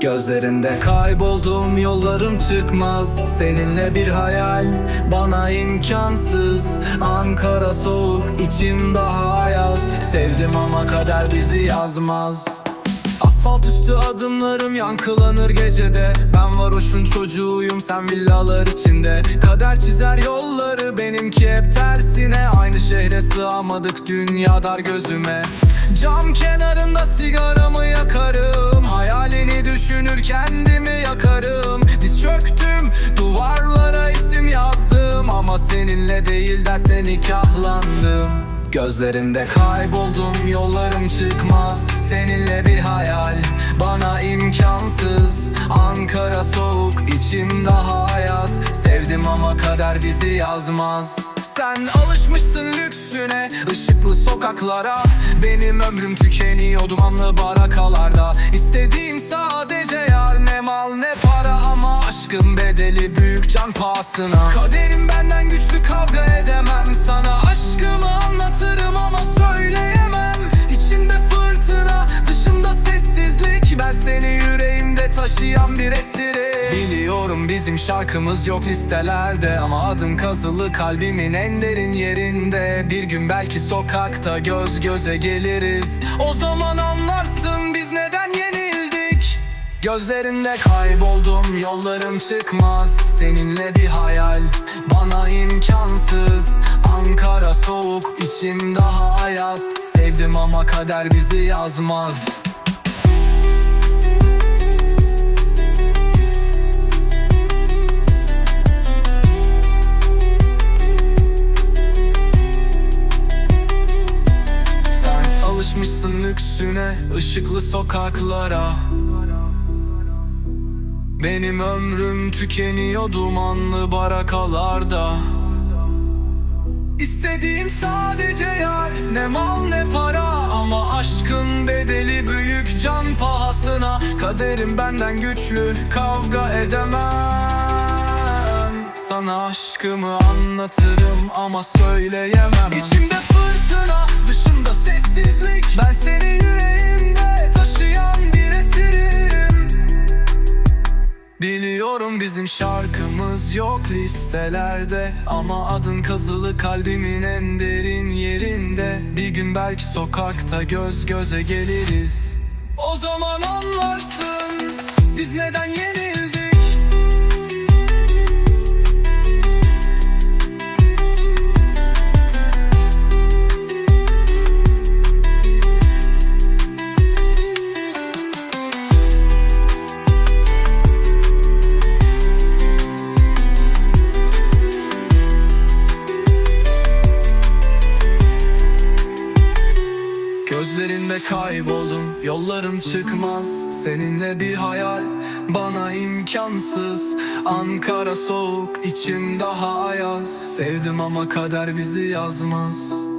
Gözlerinde kayboldum yollarım çıkmaz. Seninle bir hayal bana imkansız. Ankara soğuk içim daha ayaz Sevdim ama kader bizi yazmaz. Asfalt üstü adımlarım yankılanır gecede. Ben varoşun çocuğuyum sen villalar içinde. Kader çizer yolları benimki hep tersine. Aynı şehre sığamadık dünya dar gözüme. Cam kenarında sigaramı seninle değil dertle nikahlandım. Gözlerinde kayboldum yollarım çıkmaz. Seninle bir hayal bana imkansız. Ankara soğuk içim daha ayaz Sevdim ama kader bizi yazmaz. Sen alışmışsın lüksüne ışıklı sokaklara. Benim ömrüm tükeniyor dumanlı barakalarda. İstediğim sadece yar ne mal ne para aşkın bedeli büyük can pahasına. Kaderim benden güçlü kavga edemem Sana. Aşkımı anlatırım ama söyleyemem. İçimde fırtına dışımda sessizlik. Ben seni yüreğimde taşıyan bir esirim Biliyorum bizim şarkımız yok listelerde. Ama adın kazılı kalbimin en derin yerinde. Bir gün belki sokakta göz göze geliriz. O zaman anlarsın biz Gözlerinde kayboldum yollarım çıkmaz. Seninle bir hayal bana imkansız. Ankara soğuk içim daha ayaz. Sevdim ama kader bizi yazmaz. Sen alışmışsın lüksüne, ışıklı sokaklara Benim ömrüm tükeniyor dumanlı barakalarda. İstediğim sadece yar, ne mal ne para. Ama aşkın bedeli büyük can pahasına. Kaderim benden güçlü, kavga edemem. Sana aşkımı anlatırım ama söyleyemem. İçimde fırtına, dışımda sessizlik. Ben seni bizim şarkımız yok listelerde. Ama adın kazılı kalbimin en derin yerinde. Bir gün belki sokakta göz göze geliriz. O zaman anlarsın biz neden yenildik Gözlerinde kayboldum. Yollarım çıkmaz. Seninle bir hayal bana imkansız. Ankara soğuk içim daha ayaz. Sevdim ama kader bizi yazmaz